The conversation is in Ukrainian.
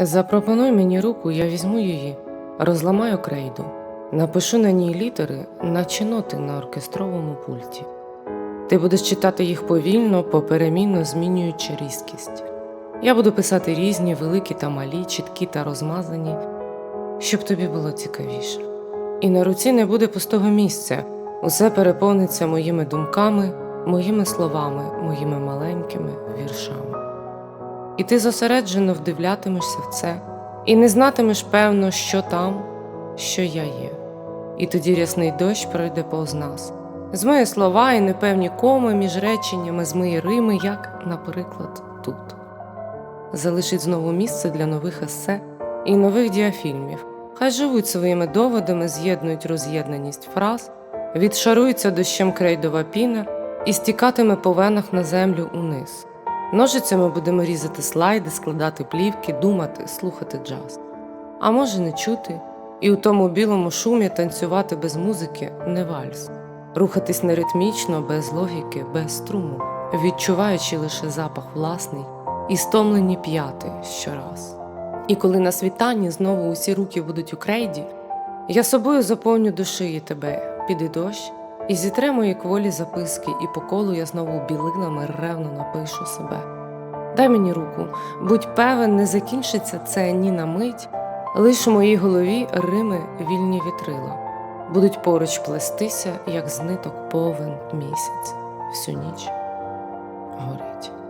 Запропонуй мені руку, я візьму її, розламаю крейду, напишу на ній літери, наче ноти на оркестровому пульті. Ти будеш читати їх повільно, поперемінно змінюючи різкість. Я буду писати різні, великі та малі, чіткі та розмазані, щоб тобі було цікавіше. І на руці не буде пустого місця, усе переповниться моїми думками, моїми словами, моїми маленькими віршами. І ти зосереджено вдивлятимешся в це, і не знатимеш певно, що там, що я є. І тоді рясний дощ пройде повз нас, змиє слова і непевні коми між реченнями, змиє Рими, як, наприклад, тут. Залишить знову місце для нових есе і нових діафільмів. Хай живуть своїми доводами, з'єднують роз'єднаність фраз, відшарується дощем крейдова піна і стікатиме по венах на землю униз. Ножицями будемо різати слайди, складати плівки, думати, слухати джаз. А може не чути, і у тому білому шумі танцювати без музики не вальс, рухатись неритмічно, без логіки, без струму, відчуваючи лише запах власний і стомлені п'яти щораз. І коли на світанні знову усі руки будуть у крейді, я собою заповню до шиї тебе, піде дощ, і зітре мої кволі записки, і по колу я знову білинами ревно напишу себе. Дай мені руку, будь певен, не закінчиться це ні на мить, лиш у моїй голові Рими вільні вітрила, будуть поруч плестися, як з ниток повен місяць, всю ніч горить.